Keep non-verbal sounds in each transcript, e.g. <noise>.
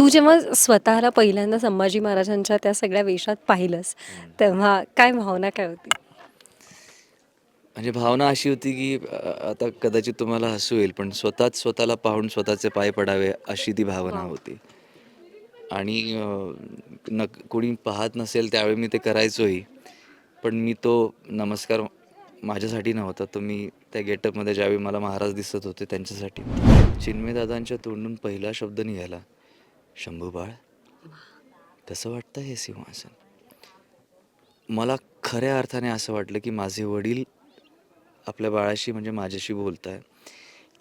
तू जेव्हा स्वतःला पहिल्यांदा संभाजी महाराजांच्या त्या सगळ्या वेशात पाहिलंस तेव्हा काय भावना काय होती? म्हणजे भावना अशी होती की आता कदाचित तुम्हाला हसू येईल पण स्वतःच स्वतःला पाहून स्वतःचे पाय पडावे अशी ती भावना होती. आणि न कोणी पाहत नसेल त्यावेळी मी ते करायचोही पण मी तो नमस्कार माझ्यासाठी नव्हता. तो मी त्या गेटअपमध्ये ज्यावेळी मला महाराज दिसत होते त्यांच्यासाठी. चिन्मय दादांच्या तोंडून पहिला शब्द निघाला. शंभू बाळ कसं वाटतं हे सिंहासन? मला खऱ्या अर्थाने असं वाटलं की माझे वडील आपल्या बाळाशी म्हणजे माझ्याशी बोलत आहे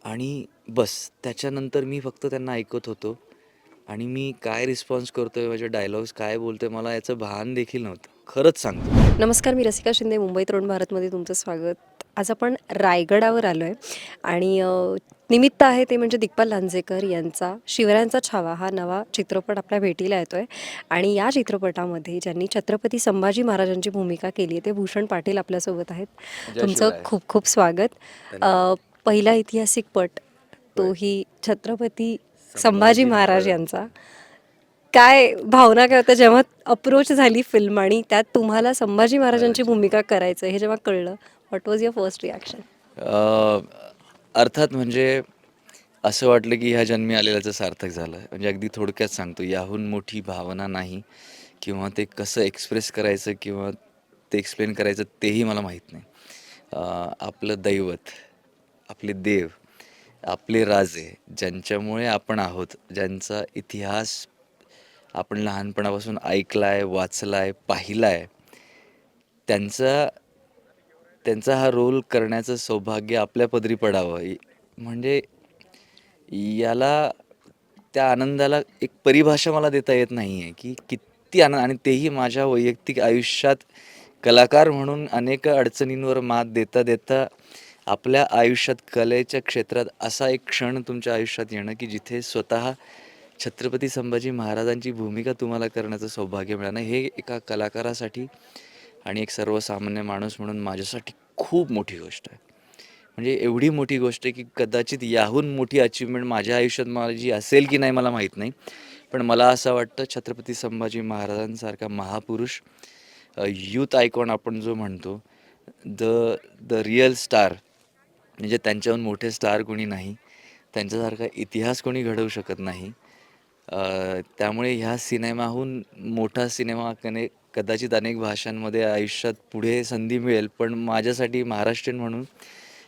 आणि बस त्याच्यानंतर मी फक्त त्यांना ऐकत होतो. आणि मी काय रिस्पॉन्स करतोय माझे डायलॉग्स काय बोलतोय मला याचं भान देखील नव्हतं. खरंच सांगतो. नमस्कार मी रसिका शिंदे मुंबई तरुण भारतमध्ये तुमचं स्वागत. आज आपण रायगडावर आलो आहे आणि निमित्त आहे ते म्हणजे दिग्पाल लांजेकर यांचा शिवरायांचा छावा. हा नवा चित्रपट आपल्या भेटीला येतो आहे आणि या चित्रपटामध्ये ज्यांनी छत्रपती संभाजी महाराजांची भूमिका केली आहे ते भूषण पाटील आपल्यासोबत आहेत. तुमचं. खूप खूप स्वागत. पहिला ऐतिहासिक पट तोही छत्रपती संभाजी महाराज. यांचा. काय भावना काय होत्या जेव्हा अप्रोच झाली फिल्म आणि त्यात तुम्हाला संभाजी महाराजांची भूमिका करायचं हे जेव्हा कळलं what was your first reaction अर्थात म्हणजे असं वाटलं की ह्या जन्मी आलेल्याचं सार्थक झालं. म्हणजे अगदी थोडक्यात सांगतो याहून मोठी भावना नाही किंवा ते कसं एक्सप्रेस करायचं किंवा ते एक्सप्लेन करायचं तेही मला माहीत नाही. Uh, आपलं दैवत आपले देव आपले राजे ज्यांच्यामुळे आपण आहोत ज्यांचा इतिहास आपण लहानपणापासून ऐकला आहे वाचला आहे पाहिला आहे त्यांचा त्यांचा हा रोल करण्याचं सौभाग्य आपल्या पदरी पडावं. म्हणजे याला त्या आनंदाला एक परिभाषा मला देता येत नाही आहे की किती आनंद आणि तेही माझ्या वैयक्तिक आयुष्यात कलाकार म्हणून अनेक अडचणींवर मात देता देता आपल्या आयुष्यात कलेच्या क्षेत्रात असा एक क्षण तुमच्या आयुष्यात येणं की जिथे स्वतः छत्रपती संभाजी महाराजांची भूमिका तुम्हाला करण्याचं सौभाग्य मिळणं हे एका कलाकारासाठी आणि एक सर्वसामान्य माणूस म्हणून माझ्यासाठी खूप मोठी गोष्ट आहे. म्हणजे एवढी मोठी गोष्ट आहे की कदाचित याहून मोठी अचिव्हमेंट माझ्या आयुष्यात माझी असेल की नाही मला माहीत नाही. पण मला असं वाटतं छत्रपती संभाजी महाराजांसारखा महापुरुष यूथ आयकॉन आपण जो म्हणतो द द रिअल स्टार म्हणजे त्यांच्याहून मोठे स्टार कोणी नाही त्यांच्यासारखा इतिहास कोणी घडवू शकत नाही. त्यामुळे ह्या सिनेमाहून मोठा सिनेमा कने कदाचित अनेक भाषांमध्ये आयुष्यात पुढे संधी मिळेल पण माझ्यासाठी महाराष्ट्रीयन म्हणून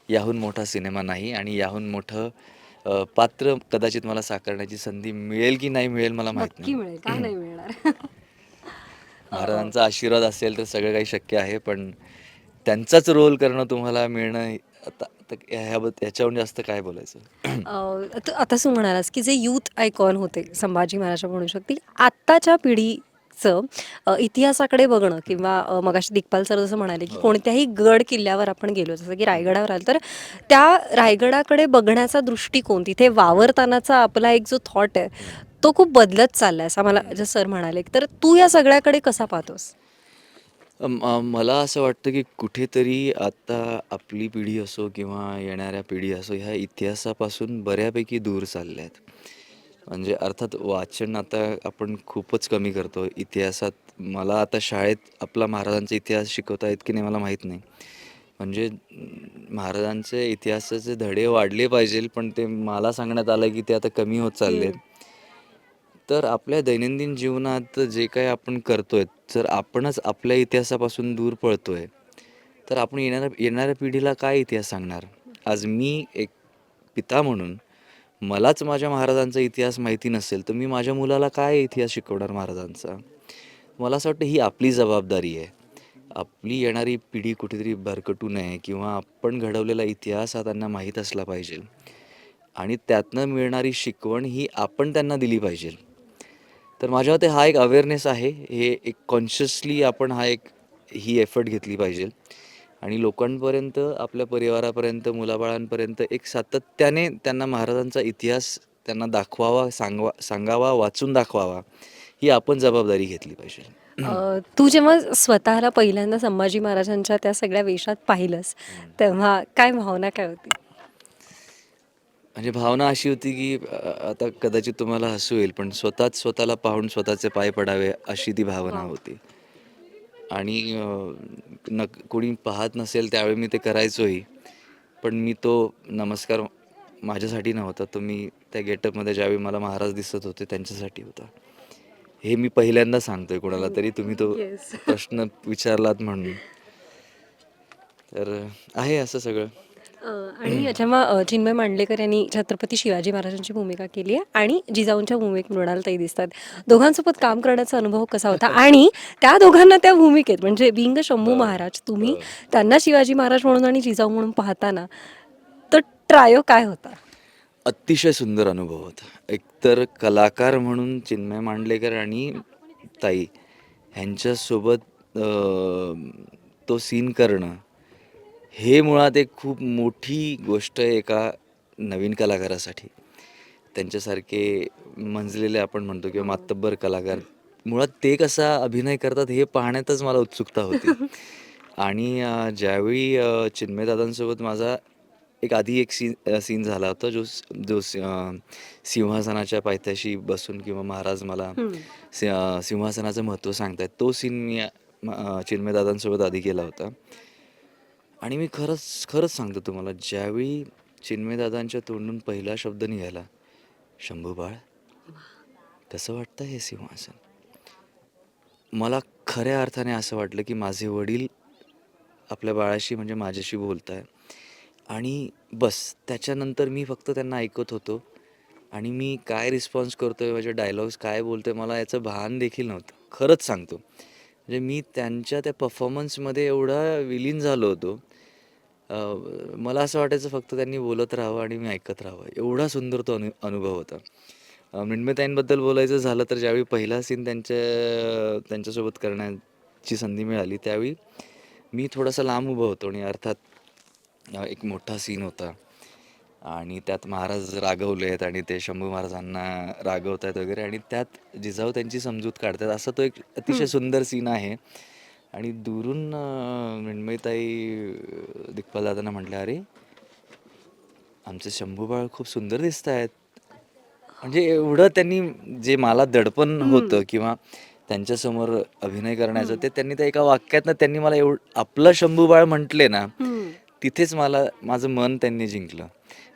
याहून मोठा सिनेमा नाही आणि याहून मोठं अ, पात्र कदाचित मला साकारण्याची संधी मिळेल की नाही मिळेल मला माहीत नक्की नाही मिळेल. का नाही मिळणार? <laughs> महाराजांचा आशीर्वाद असेल तर सगळं काही शक्य आहे पण त्यांचाच रोल करणं तुम्हाला मिळणं आता आता ह्याबद्दल ह्याच्याहून जास्त काय बोलायचं? <clears throat> अ, आता तू म्हणालास की जे यूथ आयकॉन होते संभाजी महाराज म्हणू शकतील आत्ताच्या अ, इतिहासाकडे बघणं किंवा अ, मगाशी दिग्पाल सर जसं म्हणाले की कोणत्याही गड किल्ल्यावर आपण गेलो जसं की रायगडावर आलो तर त्या रायगडाकडे बघण्याचा दृष्टिकोन तिथे वावरतानाचा आपला एक जो थॉट आहे तो खूप बदलत चाललाय असं मला जसं सर म्हणाले. तर तू या सगळ्याकडे कसा पाहतोस? अम, मला असं वाटतं की कुठेतरी आता आपली पिढी असो किंवा येणाऱ्या पिढी असो ह्या इतिहासापासून बऱ्यापैकी दूर चालल्या आहेत म्हणजे अर्थात वाचन आता आपण खूपच कमी करतो. इतिहासात मला आता शाळेत आपला महाराजांचा इतिहास शिकवता येत की नाही मला माहीत नाही. म्हणजे महाराजांचे इतिहासाचे धडे वाढले पाहिजे पण ते मला सांगण्यात आलं की ते आता कमी होत चालले तर आपल्या दैनंदिन जीवनात जे काही आपण करतोय जर आपणच आपल्या इतिहासापासून दूर पळतोय तर आपण येणाऱ्या येणाऱ्या पिढीला काय इतिहास सांगणार? आज मी एक पिता म्हणून मलाच माझ्या महाराजांचा इतिहास माहिती नसेल तर मी माझ्या मुलाला काय इतिहास शिकवणार महाराजांचा? मला असं वाटतं ही आपली जबाबदारी आहे. आपली येणारी पिढी कुठेतरी भरकटू नये किंवा आपण घडवलेला इतिहास हा त्यांना माहीत असला पाहिजे. आणि त्यातनं मिळणारी शिकवण ही आपण त्यांना दिली पाहिजे. तर माझ्या मते हा एक अवेअरनेस आहे. हे एक कॉन्शियसली आपण हा एक ही एफर्ट घेतली पाहिजे. आणि लोकांपर्यंत आपल्या परिवारापर्यंत मुलाबाळांपर्यंत एक सातत्याने त्यांना महाराजांचा इतिहास त्यांना दाखवावा सांगवा सांगावा वाचून दाखवावा ही आपण जबाबदारी घेतली पाहिजे. तू जेव्हा स्वतःला पहिल्यांदा संभाजी महाराजांच्या त्या सगळ्या वेशात पाहिलंस तेव्हा काय भावना काय होती? म्हणजे भावना अशी होती की आता कदाचित तुम्हाला हसू येईल पण स्वतःच स्वतःला पाहून स्वतःचे पाय पडावे अशी ती भावना. होती. आणि न कोणी पाहत नसेल त्यावेळी मी ते करायचोही. पण मी तो नमस्कार माझ्यासाठी नव्हता. तो मी त्या गेटअपमध्ये ज्यावेळी मला महाराज दिसत होते त्यांच्यासाठी होता. हे मी पहिल्यांदा सांगतोय कोणाला तरी तुम्ही तो. प्रश्न विचारलात म्हणून. तर आहे असं सगळं. अ, आणि जेव्हा चिन्मय मांडलेकर यांनी छत्रपती शिवाजी महाराजांची भूमिका केली आहे आणि जिजाऊंच्या भूमिकेत मृणालताई दिसतात दोघांसोबत काम करण्याचा अनुभव कसा होता? <laughs> आणि त्या दोघांना त्या भूमिकेत म्हणजे बिंग शंभू महाराज तुम्ही त्यांना शिवाजी महाराज म्हणून आणि जिजाऊ म्हणून पाहताना तर ट्रायो काय होता? अतिशय सुंदर अनुभव होता. एकतर कलाकार म्हणून चिन्मय मांडलेकर आणि ताई ह्यांच्यासोबत अं, तो सीन करणं हे मुळात एक खूप मोठी गोष्ट आहे एका नवीन कलाकारासाठी. त्यांच्यासारखे मंजलेले आपण म्हणतो किंवा मातब्बर कलाकार मुळात ते कसा अभिनय करतात हे पाहण्यातच मला उत्सुकता होती. <laughs> आणि ज्यावेळी चिन्मयदादांसोबत माझा एक आधी एक सीन सीन झाला होता जो जो सिंहासनाच्या पायथ्याशी बसून किंवा महाराज मला सिंहासनाचं महत्त्व सांगतायत तो सीन मी चिन्मयदादांसोबत आधी केला होता. आणि मी खरंच खरंच सांगतो तुम्हाला ज्यावेळी चिन्मयदादांच्या तोंडून पहिला शब्द निघाला शंभू बाळ कसं वाटतं हे सिंहासन? मला खऱ्या अर्थाने असं वाटलं की माझे वडील आपल्या बाळाशी म्हणजे माझ्याशी बोलत आहे आणि बस त्याच्यानंतर मी फक्त त्यांना ऐकत होतो. आणि मी काय रिस्पॉन्स करतोय माझे डायलॉग्स काय बोलतोय मला याचं भान देखील नव्हतं. खरंच सांगतो. म्हणजे मी त्यांच्या त्या परफॉर्मन्समध्ये एवढा विलीन झालो होतो. मला असं वाटायचं फक्त त्यांनी बोलत राहावं आणि मी ऐकत राहावं. एवढा सुंदर तो अनु अनुभव होता. मिणमेताईंबद्दल बोलायचं झालं तर ज्यावेळी पहिला सीन त्यांच्या त्यांच्यासोबत करण्याची संधी मिळाली त्यावेळी मी थोडासा लांब उभं होतो आणि अर्थात एक मोठा सीन होता. आणि त्यात महाराज रागवले आहेत आणि ते शंभू महाराजांना रागवत आहेत वगैरे आणि त्यात जिजाऊ त्यांची समजूत काढतात. असा तो एक अतिशय सुंदर सीन आहे. आणि दुरून मृण्मयताई दिग्पाल दादांना म्हटलं अरे आमचे शंभू बाळ खूप सुंदर दिसत आहेत म्हणजे एवढं त्यांनी जे मला दडपण होतं किंवा त्यांच्यासमोर अभिनय करण्याचं ते त्यांनी त्या एका वाक्यातनं त्यांनी मला एवढं आपलं शंभू बाळ म्हटले ना तिथेच मला माझं मन त्यांनी जिंकलं.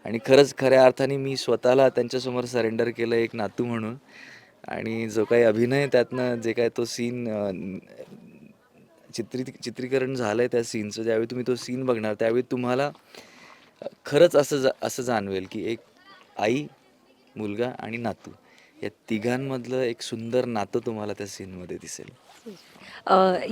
आणि खरंच खऱ्या अर्थाने मी स्वतःला त्यांच्यासमोर सरेंडर केलं एक नातू म्हणून. आणि जो काही अभिनय त्यातनं जे काय तो सीन चित्रित चित्रीकरण झालं आहे त्या सीनचं ज्यावेळी तुम्ही तो सीन बघणार त्यावेळी तुम्हाला खरंच असं जा असं जाणवेल की एक आई मुलगा आणि नातू या तिघांमधलं एक सुंदर नातं तुम्हाला त्या सीनमध्ये दिसेल.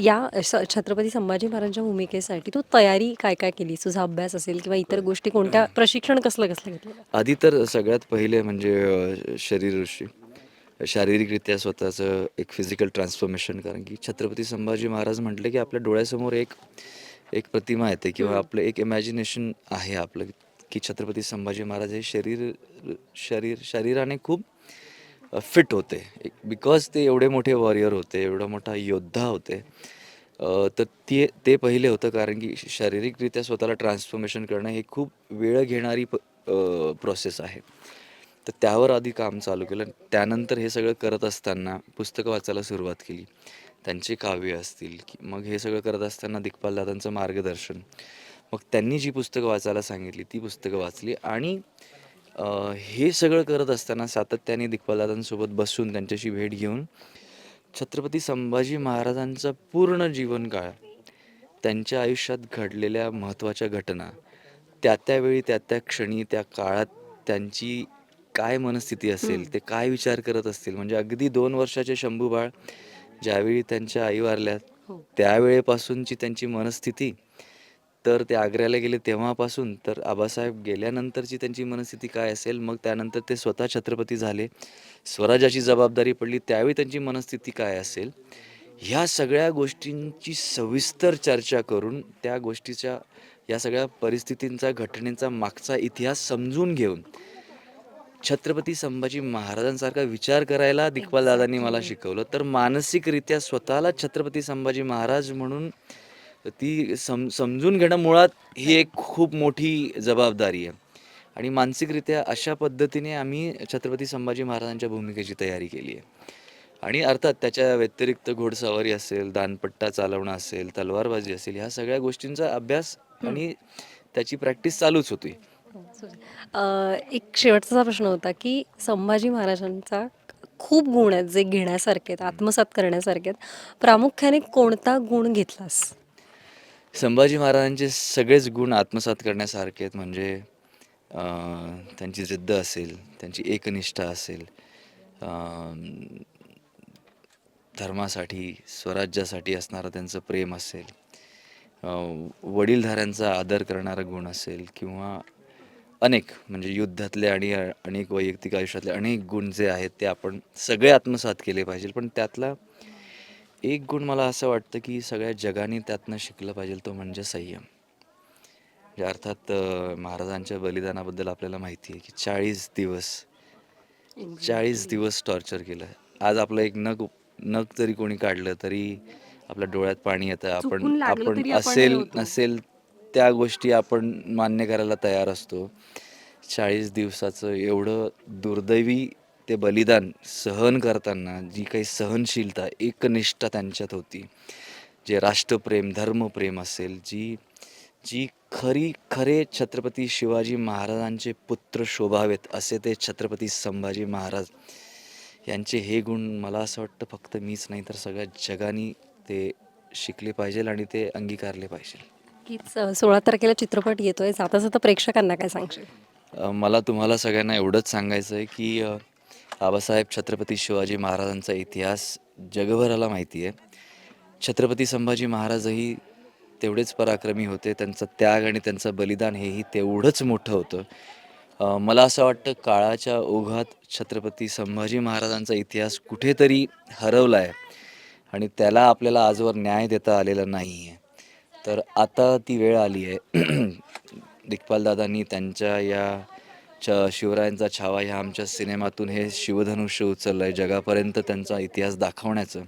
या स- छत्रपती संभाजी महाराजांच्या भूमिकेसाठी तू तयारी काय काय केली? तुझा अभ्यास असेल किंवा इतर गोष्टी कोणत्या? प्रशिक्षण कसलं कसलं घेतलं आधी तर सगळ्यात पहिले म्हणजे अ, शरीरऋषी शारीरिकरित्या स्वतःचं एक फिजिकल ट्रान्सफॉर्मेशन कारण की छत्रपती संभाजी महाराज म्हटले की आपल्या डोळ्यासमोर एक एक प्रतिमा येते किंवा आपलं एक इमॅजिनेशन आहे आपलं की छत्रपती संभाजी महाराज हे शरीर शरीर शरीराने खूप फिट होते. बिकॉज ते एवढे मोठे वॉरियर होते एवढा मोठा योद्धा होते तर ते ते पहिले होतं कारण की शारीरिकरित्या स्वतःला ट्रान्सफॉर्मेशन करणं हे खूप वेळ घेणारी प प्रोसेस आहे. तर त्यावर आधी काम चालू केलं. त्यानंतर हे सगळं करत असताना पुस्तकं वाचायला सुरुवात केली. त्यांची काव्य असतील की मग हे सगळं करत असताना दिग्पाल दादांचं मार्गदर्शन. मग त्यांनी जी पुस्तकं वाचायला सांगितली ती पुस्तकं वाचली आणि हे सगळं करत असताना सातत्याने दिग्पालदादांसोबत बसून त्यांच्याशी भेट घेऊन छत्रपती संभाजी महाराजांचा पूर्ण जीवनकाळ त्यांच्या आयुष्यात घडलेल्या महत्त्वाच्या घटना त्या त्यावेळी त्या त्या क्षणी त्या काळात त्यांची काय मनस्थिती असेल ते काय विचार करत असतील म्हणजे अगदी दोन वर्षाचे शंभू बाळ ज्यावेळी त्यांच्या आई वारल्या हो. त्यावेळेपासूनची त्यांची मनस्थिती तर ते आग्र्याला गेले तेव्हापासून. तर आबासाहेब गेल्यानंतरची त्यांची मनस्थिती काय असेल? मग त्यानंतर ते स्वतः छत्रपती झाले. स्वराज्याची जबाबदारी पडली. त्यावेळी त्यांची मनस्थिती काय असेल? ह्या सगळ्या गोष्टींची सविस्तर चर्चा करून त्या गोष्टीच्या या सगळ्या परिस्थितींचा घटनेचा मागचा इतिहास समजून घेऊन छत्रपती संभाजी महाराजांसारखा विचार करायला दिग्पाल दादांनी मला शिकवलं. तर मानसिकरित्या स्वतःला छत्रपती संभाजी महाराज म्हणून ती सम समजून घेणं मुळात ही एक खूप मोठी जबाबदारी आहे. आणि मानसिकरित्या अशा पद्धतीने आम्ही छत्रपती संभाजी महाराजांच्या भूमिकेची तयारी केली आहे. आणि अर्थात त्याच्या व्यतिरिक्त घोडसवारी असेल दानपट्टा चालवणं असेल तलवारबाजी असेल ह्या सगळ्या गोष्टींचा अभ्यास आणि त्याची प्रॅक्टिस चालूच होती. अ, एक शेवटचा प्रश्न होता की संभाजी महाराजांचा खूप गुण आहेत जे घेण्यासारखे आहेत आत्मसात करण्यासारखे आहेत. प्रामुख्याने कोणता गुण घेतलास? संभाजी महाराजांचे सगळेच गुण आत्मसात करण्यासारखे आहेत. म्हणजे त्यांची जिद्द असेल त्यांची एकनिष्ठा असेल धर्मासाठी स्वराज्यासाठी असणारं त्यांचं प्रेम असेल वडीलधाऱ्यांचा आदर करणारा गुण असेल किंवा अनेक म्हणजे युद्धातले आणि अनेक वैयक्तिक आयुष्यातले अनेक गुण जे आहेत ते आपण सगळे आत्मसात केले पाहिजे. पण त्यातला एक गुण मला असं वाटतं की सगळ्या जगाने त्यातनं शिकलं पाहिजे तो म्हणजे संयम. म्हणजे अर्थात महाराजांच्या बलिदानाबद्दल आपल्याला माहिती आहे की चाळीस दिवस चाळीस दिवस टॉर्चर केलं. आज आपलं एक नग नग जरी कोणी काढलं तरी आपल्या डोळ्यात पाणी येतं. आपण आपण तरी असेल. नसेल त्या गोष्टी आपण मान्य करायला तयार असतो. चाळीस दिवसाचं एवढं दुर्दैवी ते बलिदान सहन करताना जी काही सहनशीलता एकनिष्ठा त्यांच्यात होती. जे राष्ट्रप्रेम धर्मप्रेम असेल जी जी खरी खरे छत्रपती शिवाजी महाराजांचे पुत्र शोभावेत असे ते छत्रपती संभाजी महाराज यांचे हे गुण मला असं वाटतं फक्त मीच नाही तर सगळ्या जगाने ते शिकले पाहिजे आणि ते अंगीकारले पाहिजे सोळा तारखेला चित्रपट येतोय. जाता जाता प्रेक्षकांना काय सांगशील? मला तुम्हाला सगळ्यांना एवढंच सांगायचं आहे की बाबासाहेब छत्रपती शिवाजी महाराजांचा इतिहास जगभराला माहिती आहे. छत्रपती संभाजी महाराजही तेवढेच पराक्रमी होते. त्यांचा त्याग आणि त्यांचं बलिदान हेही तेवढंच मोठं होतं. मला असं वाटतं काळाच्या ओघात छत्रपती संभाजी महाराजांचा इतिहास कुठेतरी हरवला आहे आणि त्याला आपल्याला आजवर न्याय देता आलेला नाही आहे तर आता ती वेळ आली आहे <clears throat> दिग्पालदादांनी त्यांच्या या छ शिवरायांचा छावा ह्या आमच्या सिनेमातून हे शिवधनुष्य उचललं आहे जगापर्यंत त्यांचा इतिहास दाखवण्याचं.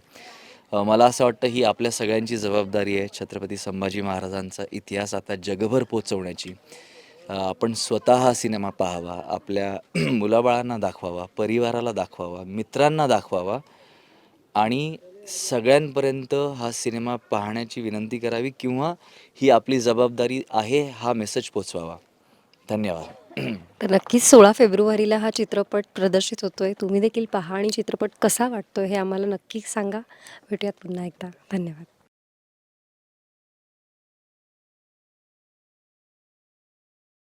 मला असं वाटतं ही आपल्या सगळ्यांची जबाबदारी आहे छत्रपती संभाजी महाराजांचा इतिहास आता जगभर पोचवण्याची. आपण स्वतः हा सिनेमा पाहावा आपल्या <clears throat> मुलाबाळांना दाखवावा परिवाराला दाखवावा मित्रांना दाखवावा आणि सगळ्यांपर्यंत हा सिनेमा पाहण्याची विनंती करावी किंवा ही आपली जबाबदारी आहे हा मेसेज पोचवावा. धन्यवाद. <clears throat> तर नक्कीच सोळा फेब्रुवारीला हा चित्रपट प्रदर्शित होतोय. तुम्ही देखील पहा आणि चित्रपट कसा वाटतोय हे आम्हाला नक्की सांगा. भेटूयात पुन्हा एकदा. धन्यवाद.